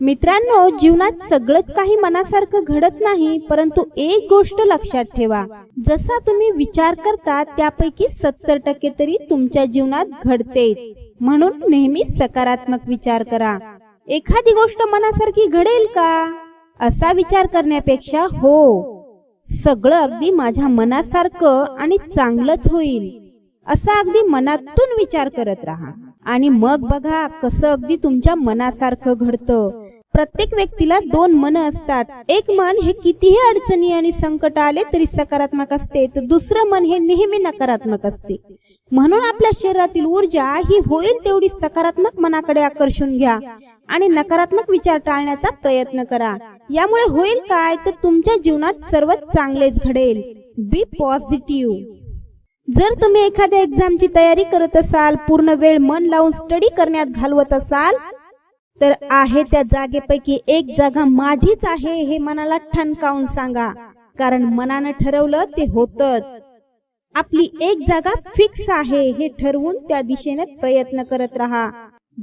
मित्रांनो जीवनात सगळंच काही मनासारखं घडत नाही परंतु एक गोष्ट लक्षात ठेवा. जसा तुम्ही विचार करता त्यापैकी सत्तर टक्के तरी तुमच्या जीवनात घडतेच. म्हणून नेहमी सकारात्मक विचार करा. एखादी गोष्ट मनासारखी घडेल का? असा विचार करण्यापेक्षा हो. सगळं अगदी माझ्या मनासारखं आणि चांगलंच होईल. असा अगदी मनातून विचार करत राहा. आणि मग बघा कसं अगदी तुमच्या मनासारखं घडतं. प्रत्येक व्यक्तीला दोन मन असतात. एक मन हे कितीही अडचणी आणि संकट आले तरी सकारात्मक असते. तर दुसरं मन हे नेहमी नकारात्मक असते. म्हणून आपल्या शरीरातील ऊर्जा ही होईल तेवढी सकारात्मक मनाकडे आकर्षून घ्या आणि नकारात्मक विचार टाळण्याचा प्रयत्न करा. यामुळे होईल काय? तर तुमच्या जीवनात सर्वात चांगलेच घडेल. बी पॉझिटिव्ह जर तुम्ही एखाद्या एक्झामची तयारी करत असाल पूर्ण वेळ मन लावून स्टडी करण्यात घालवत असाल तर आहे त्या जागेपैकी एक जागा माझीच आहे हे मनाला ठणकावून सांगा. कारण मनानं ठरवलं ते होतच. आपली एक जागा फिक्स आहे हे ठरवून त्या दिशेने प्रयत्न करत राहा.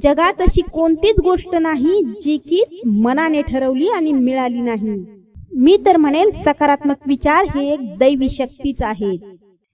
जगात अशी कोणतीच गोष्ट नाही जी की मनाने ठरवली आणि मिळाली नाही. मी तर म्हणेल सकारात्मक विचार हे एक दैवी शक्तीच आहे.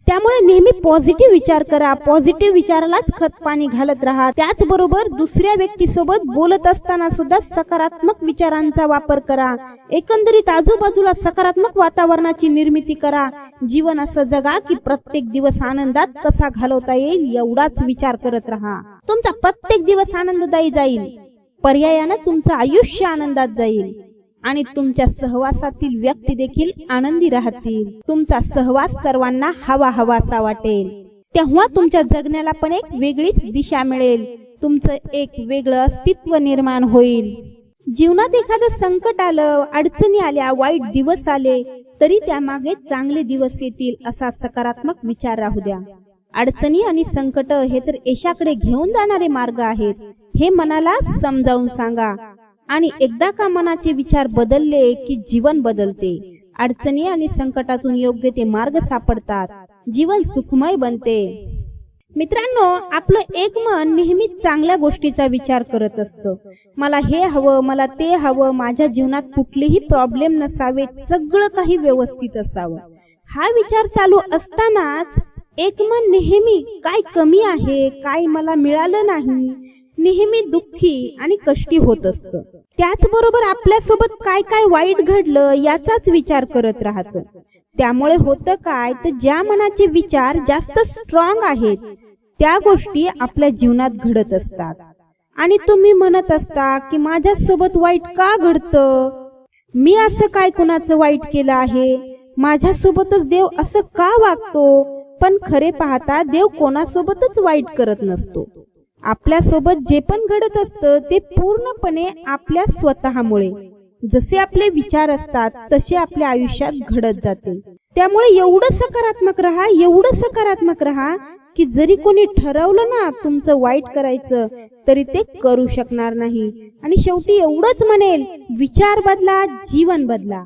त्यामुळे नेहमी पॉझिटिव्ह विचार करा. पॉझिटिव्ह विचारालाच खत पाणी घालत राहा. त्याचबरोबर दुसऱ्या व्यक्तीसोबत बोलत असताना सुद्धा सकारात्मक विचारांचा वापर करा. एकंदरीत आजूबाजूला सकारात्मक वातावरणाची निर्मिती करा. जीवन असं जगा की प्रत्येक दिवस आनंदात कसा घालवता येईल एवढाच विचार करत राहा. तुमचा प्रत्येक दिवस आनंददायी जाईल. पर्यायानं तुमचं आयुष्य आनंदात जाईल. आणि तुमच्या सहवासातील व्यक्ती देखील आनंदी राहतील. तुमचा सहवास सर्वांना हवा हवासा वाटेल. तेव्हा तुमच्या जगण्याला पण एक वेगळीच दिशा मिळेल. तुमचं एक वेगळं अस्तित्व निर्माण होईल. जीवनात एखादं संकट आलं अडचणी आल्या वाईट दिवस आले तरी त्यामागे चांगले दिवस येतील असा सकारात्मक विचार राहू द्या. अडचणी आणि संकट हे तर यशाकडे घेऊन जाणारे मार्ग आहेत. हे मनाला समजावून सांगा. आणि एकदा का मनाचे विचार बदलले की जीवन बदलते अडचणी आणि संकटातून योग्य ते मार्ग सापडतात जीवन सुखमय बनते. मित्रांनो आपलं एक मन नेहमी चांगल्या गोष्टीचा विचार करत असतं. मला हे हवं मला ते हवं माझ्या जीवनात कुठलेही प्रॉब्लेम नसावेत सगळं काही व्यवस्थित असावं. हा विचार चालू असतानाच एक मन नेहमी काय कमी आहे काय मला मिळालं नाही नेहमी दुःखी आणि कष्टी होत असत. त्याचबरोबर आपल्यासोबत काय काय वाईट घडलं याचाच विचार करत राहत. त्यामुळे होतं काय तर ज्या मनाचे विचार जास्त स्ट्रॉंग आहेत त्या गोष्टी आपल्या जीवनात घडत असतात. आणि तुम्ही म्हणत असता की माझ्या सोबत वाईट का घडतं? मी असं काय कुणाचं वाईट केलं आहे? माझ्या सोबतच देव असं का वागतो? पण खरे पाहता देव कोणासोबतच वाईट करत नसतो. आपल्यासोबत जे पण घडत असतं ते पूर्णपणे आपल्या स्वतःमुळे. जसे आपले विचार असतात तसे आपल्या आयुष्यात घडत जाते. त्यामुळे एवढं सकारात्मक राहा एवढं सकारात्मक राहा की जरी कोणी ठरवलं ना तुमचं वाईट करायचं तरी ते करू शकणार नाही. आणि शेवटी एवढंच म्हणेल विचार बदला जीवन बदला.